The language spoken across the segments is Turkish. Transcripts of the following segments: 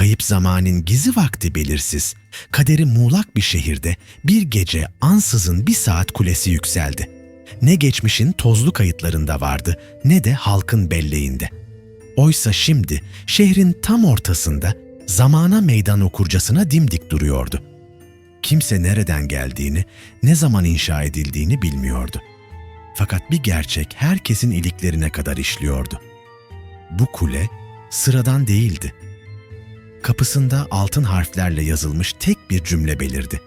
Kayıp zamanın gizi vakti belirsiz, kaderi muğlak bir şehirde bir gece ansızın bir saat kulesi yükseldi. Ne geçmişin tozlu kayıtlarında vardı ne de halkın belleğinde. Oysa şimdi şehrin tam ortasında zamana meydan okurcasına dimdik duruyordu. Kimse nereden geldiğini, ne zaman inşa edildiğini bilmiyordu. Fakat bir gerçek herkesin iliklerine kadar işliyordu. Bu kule sıradan değildi. Kapısında altın harflerle yazılmış tek bir cümle belirdi.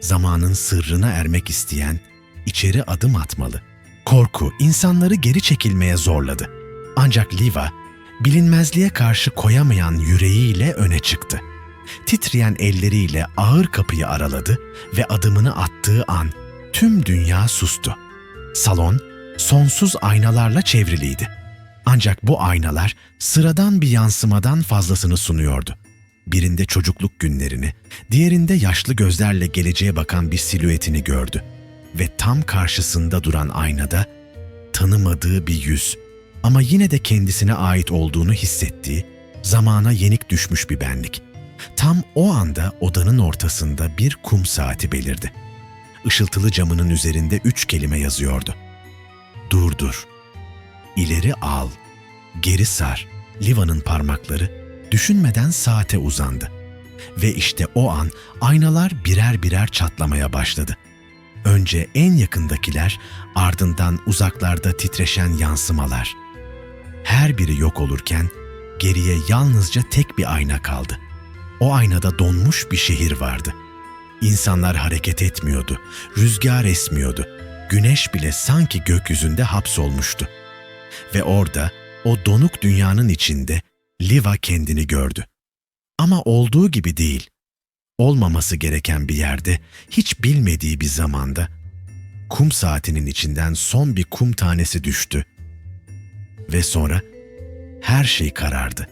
Zamanın sırrına ermek isteyen içeri adım atmalı. Korku insanları geri çekilmeye zorladı. Ancak Liva bilinmezliğe karşı koyamayan yüreğiyle öne çıktı. Titreyen elleriyle ağır kapıyı araladı ve adımını attığı an tüm dünya sustu. Salon sonsuz aynalarla çevriliydi. Ancak bu aynalar sıradan bir yansımadan fazlasını sunuyordu. Birinde çocukluk günlerini, diğerinde yaşlı gözlerle geleceğe bakan bir silüetini gördü. Ve tam karşısında duran aynada tanımadığı bir yüz ama yine de kendisine ait olduğunu hissettiği, zamana yenik düşmüş bir benlik. Tam o anda odanın ortasında bir kum saati belirdi. Işıltılı camının üzerinde üç kelime yazıyordu. Durdur. İleri al. Geri sar. Liva'nın parmakları düşünmeden saate uzandı. Ve işte o an aynalar birer birer çatlamaya başladı. Önce en yakındakiler, ardından uzaklarda titreşen yansımalar. Her biri yok olurken geriye yalnızca tek bir ayna kaldı. O aynada donmuş bir şehir vardı. İnsanlar hareket etmiyordu, rüzgar esmiyordu. Güneş bile sanki gökyüzünde hapsolmuştu. Ve orada, o donuk dünyanın içinde Liva kendini gördü. Ama olduğu gibi değil. Olmaması gereken bir yerde, hiç bilmediği bir zamanda, kum saatinin içinden son bir kum tanesi düştü. Ve sonra her şey karardı.